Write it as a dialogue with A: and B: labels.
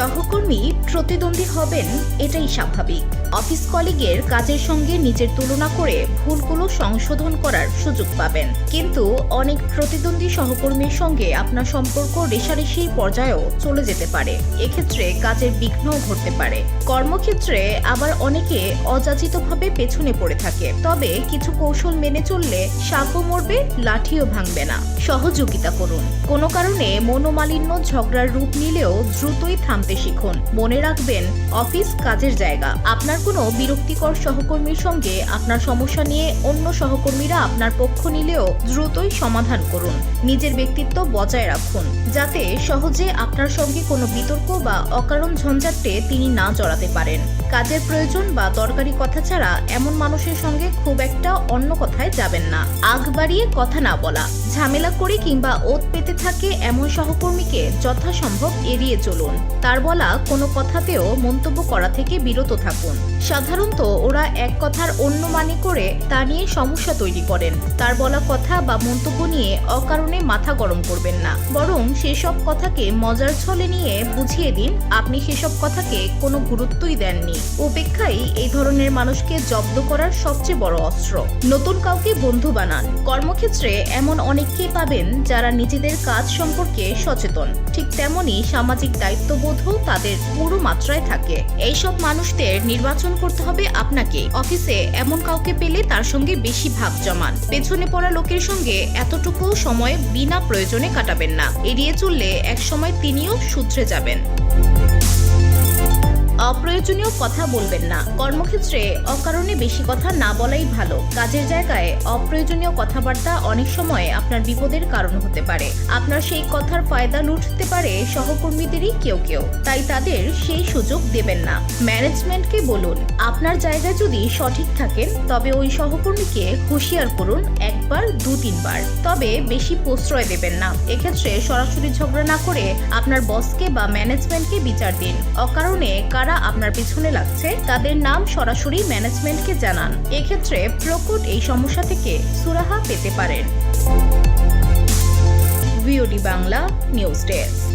A: সহকর্মী প্রতিদ্বন্দ্বী হবেন এটাই স্বাভাবিক। অফিস কলিগের কাজের সঙ্গে নিজের তুলনা করে ভুলগুলো সংশোধন করার সুযোগ পাবেন। কিন্তু অনেক প্রতিদ্বন্দ্বী সহকর্মীর সঙ্গে আপনার সম্পর্ক রেশারেশি পর্যায়েও চলে যেতে পারে। এক্ষেত্রে কাজের বিঘ্নও ঘটতে পারে। কর্মক্ষেত্রে আবার অনেকে অযাচিতভাবে পেছনে পড়ে থাকে। তবে কিছু কৌশল মেনে চললে সাপও মরবে, লাঠিও ভাঙবে না। সহযোগিতা করুন। কোনো কারণে মনোমালিন্য ঝগড়ার রূপ নিলেও দ্রুতই থামতে শিখুন মনে রাখবেন, অফিস কাজের জায়গা। আপনার কোনো বিরক্তিকর সহকর্মীর সঙ্গে আপনার সমস্যা নিয়ে অন্য সহকর্মীরা আপনার পক্ষ নিলেও দ্রুতই সমাধান করুন। নিজের ব্যক্তিত্ব বজায় রাখুন, যাতে সহজে আপনার সঙ্গে কোনো বিতর্ক বা অকারণ ঝঞ্ঝাটে তিনি না জড়াতে পারেন। কাজের প্রয়োজন বা দরকারি কথা ছাড়া এমন মানুষের সঙ্গে খুব একটা অন্য কথায় যাবেন না। আগ বাড়িয়ে কথা না বলা, ঝামেলা করে কিংবা ওত পেতে থাকে এমন সহকর্মীকে যথাসম্ভব এড়িয়ে চলুন। তার বলা কোনো কথাতেও মন্তব্য করা থেকে বিরত থাকুন। সাধারণত ওরা এক কথার অন্য মানে করে তা নিয়ে সমস্যা তৈরি করেন। তার বলা কথা বা মন্তব্য নিয়ে অকারণে মাথা গরম করবেন না। বরং সেসব কথাকে মজার ছলে নিয়ে বুঝিয়ে দিন, আপনি সেসব কথাকে কোনো গুরুত্বই দেননি। উপেক্ষাই এই ধরনের মানুষকে জব্দ করার সবচেয়ে বড় অস্ত্র। নতুন কাউকে বন্ধু বানান। কর্মক্ষেত্রে এমন অনেককে পাবেন যারা নিজেদের কাজ সম্পর্কে সচেতন। ঠিক তেমনি সামাজিক দায়িত্ববোধও তাদের পুরো মাত্রায় থাকে। এইসব মানুষদের নির্বাচন করতে হবে আপনাকে। অফিসে এমন কাউকে পেলে তার সঙ্গে বেশি ভাব জমান। পেছনে পড়া লোকের সঙ্গে এতটুকু সময় বিনা প্রয়োজনে কাটাবেন না। এড়িয়ে চললে একসময় তিনিও শুধরে যাবেন। অপ্রয়োজনীয় কথা বলবেন না। কর্মক্ষেত্রে অকারণে বেশি কথা না বলাই ভালো। কাজের জায়গায় অপ্রয়োজনীয় কথাবার্তা অনেক সময় আপনার বিপদের কারণ হতে পারে। আপনার সেই কথার ফায়দা লুটতে পারে সহকর্মীদেরই কেউ কেউ। তাই তাদের সেই সুযোগ দেবেন না। ম্যানেজমেন্টকে বলুন, আপনার জায়গায় যদি সঠিক থাকেন, তবে ওই সহকর্মীকে হুঁশিয়ার করুন একবার দু তিনবার। তবে বেশি প্রশ্রয় দেবেন না। এক্ষেত্রে সরাসরি ঝগড়া না করে আপনার বসকে বা ম্যানেজমেন্টকে বিচার দিন। অকারণে কারা আপনার পিছনে লাগছে, তাদের নাম সরাসরি ম্যানেজমেন্টকে জানান। এক্ষেত্রে প্রকট এই সমস্যা থেকে সুরাহা পেতে পারেন। Bangla news desk